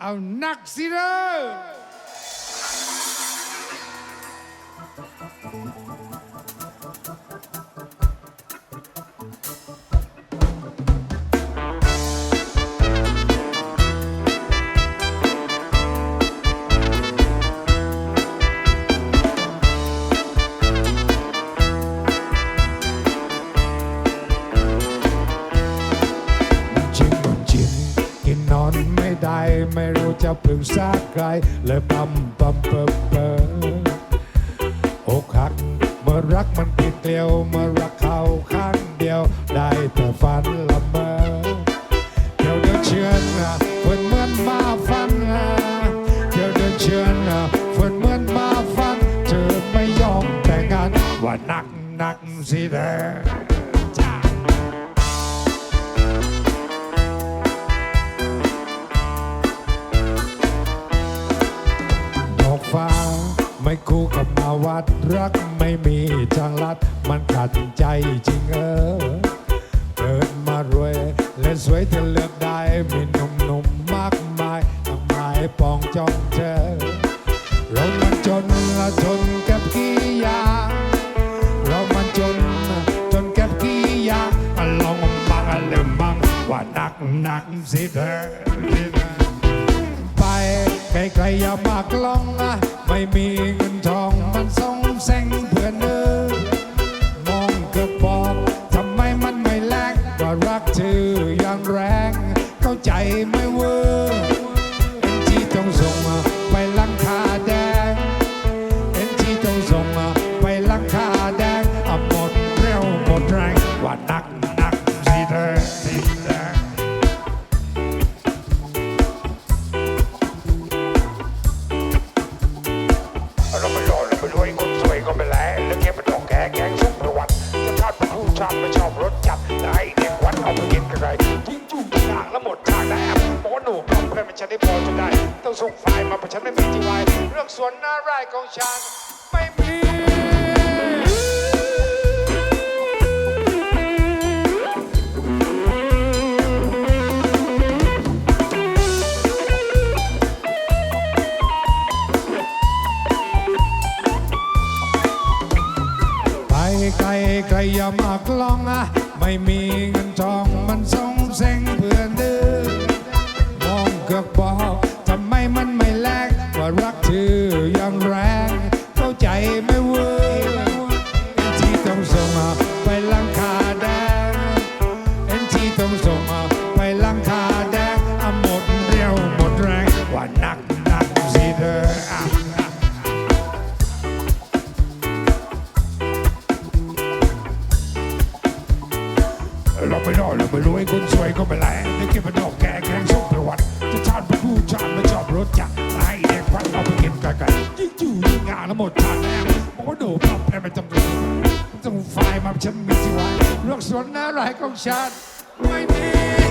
เอ ไม่ได้ไม่รู้จะปรึกษาใครเลยปั๊มปั๊มเปิบเปิบอกหัก เมื่อรักมันผิดเกลียว เมื่อรักเขาข้างเดียว ได้แต่ฝันละเมอเดี๋ยวเดินเชือนะเพื่อนเหมือนมาฟันนะเดี๋ยวเดินเชือนะเพื่อนเหมือนมาฟันเธอไม่ยอมแต่งงานว่านักนักสิเด้อ วัดรักไม่มีทางลัด มันขัดใจจริงเออเกิดมารวยและสวยจะเลือกได้มีหนุ่มๆมากมายทั้งหมายปองจองเธอเรามันจนละจนกับกี่อย่างเรามันจนจนกับกี่อย่างลองบังอะลืมบังว่านักนักสิเธออไปไกลๆอย่ามากลองนะไม่มีเงินทอง มัน ชอบไม่ชอบรถจัดได้เด็กวัดเอาไปกินกันไรทิ้งจุ่มทางแล้วหมดทางได้แอบบอกว่าหนูกลับเพื่อนมันฉันได้พอจนได้ ต้องส่งไฟล์มาเพราะฉันไม่มีที่ไว้เรื่องสวนหน้าไร่ของฉันไม่มี ไปไกลไกลอย่ามากลองอะไม่มีเงินทองมันส่งเซ็งเพื่อ ไม่รอเราไม่รวยคนสวยก็ไม่แลแล้วแกเป็นดอกแก่แกงส้มประวัติจะชาติเป็นผู้ชาติไม่ชอบรถจักรไอ้เด็กควันเอาไปกินกันกันยิ่งจู่ยิ่งงานแล้วหมดทางแล้วบอกว่าโดดปรับแพ้ไม่จำเป็นต้องไฟมาฉันมีสิว้เลืองสวนอะไรของฉันไม่มี